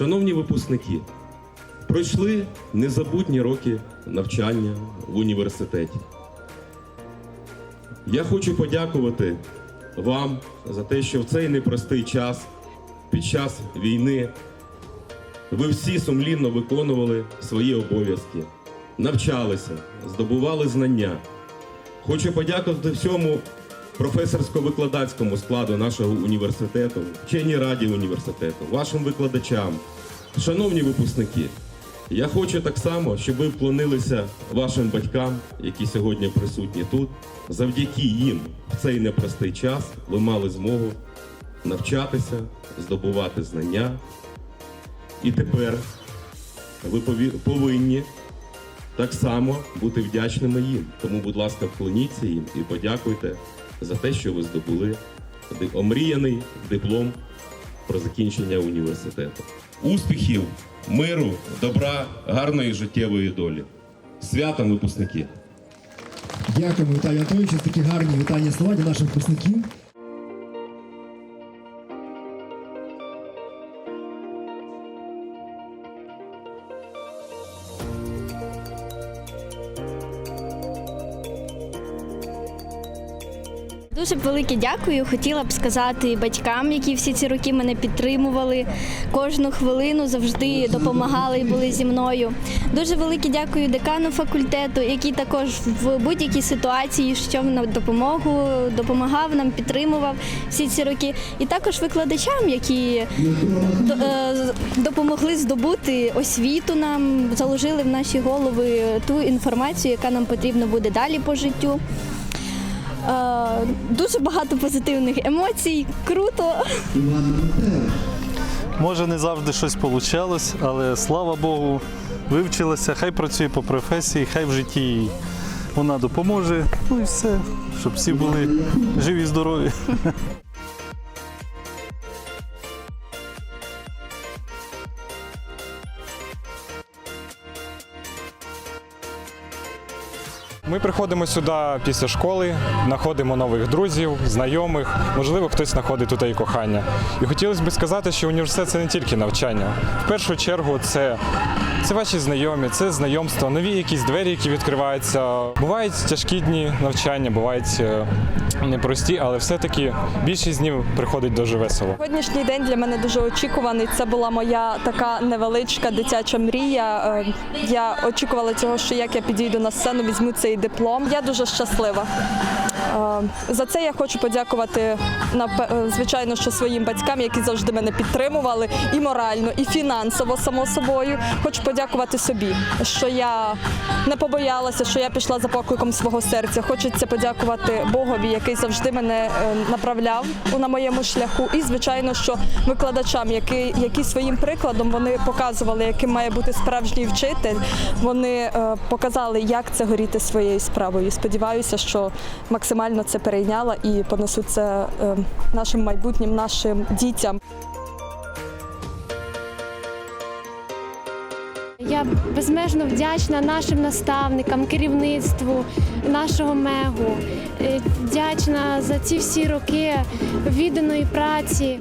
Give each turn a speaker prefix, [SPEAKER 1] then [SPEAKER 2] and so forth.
[SPEAKER 1] Шановні випускники, пройшли незабутні роки навчання в університеті. Я хочу подякувати вам за те, що в цей непростий час, під час війни, ви всі сумлінно виконували свої обов'язки, навчалися, здобували знання. Хочу подякувати всьому професорсько-викладацькому складу нашого університету, вченій раді університету, вашим викладачам. Шановні випускники, я хочу так само, щоб ви вклонилися вашим батькам, які сьогодні присутні тут. Завдяки їм в цей непростий час ви мали змогу навчатися, здобувати знання. І тепер ви повинні так само бути вдячними їм. Тому, будь ласка, вклоніться їм і подякуйте за те, що ви здобули омріяний диплом про закінчення університету. Успіхів, миру, добра, гарної життєвої долі. Святом, випускники!
[SPEAKER 2] Дякуємо Віталій Анатолійовичу за такі гарні вітання слова для наших випускників.
[SPEAKER 3] Дуже велике дякую. Хотіла б сказати батькам, які всі ці роки мене підтримували. Кожну хвилину завжди допомагали і були зі мною. Дуже велике дякую декану факультету, який також в будь-якій ситуації йшов на допомогу, допомагав нам, підтримував всі ці роки. І також викладачам, які е, допомогли здобути освіту нам, заложили в наші голови ту інформацію, яка нам потрібна буде далі по життю. Е, Дуже багато позитивних емоцій, круто.
[SPEAKER 4] Може, не завжди щось вийшло, але слава Богу, вивчилася, хай працює по професії, хай в житті вона допоможе. Ну і все, щоб всі були живі, здорові.
[SPEAKER 5] Ми приходимо сюди після школи, знаходимо нових друзів, знайомих, можливо, хтось знаходить тут і кохання. І хотілося б сказати, що університет це не тільки навчання. В першу чергу це, це ваші знайомі, це знайомства, нові якісь двері, які відкриваються. Бувають тяжкі дні навчання, бувають е, непрості, але все-таки більшість днів приходить дуже весело.
[SPEAKER 6] Сьогоднішній день для мене дуже очікуваний. Це була моя така невеличка дитяча мрія. Е, Я очікувала цього, що як я підійду на сцену, візьму цей диплом. Я дуже щаслива. Е, За це я хочу подякувати е, звичайно, що своїм батькам, які завжди мене підтримували і морально, і фінансово, само собою. Хочу подякувати собі, що я не побоялася, що я пішла за покликом свого серця. Хочеться подякувати Богові, який завжди мене е, направляв на моєму шляху. І звичайно, що викладачам, які, які своїм прикладом вони показували, яким має бути справжній вчитель. Вони показали, як це горіти своєю справою. Сподіваюся, що максимально це перейняла і понесу це е, нашим майбутнім, нашим дітям.
[SPEAKER 7] Я безмежно вдячна нашим наставникам, керівництву нашого мегу. Е, Вдячна за ці всі роки відданої праці.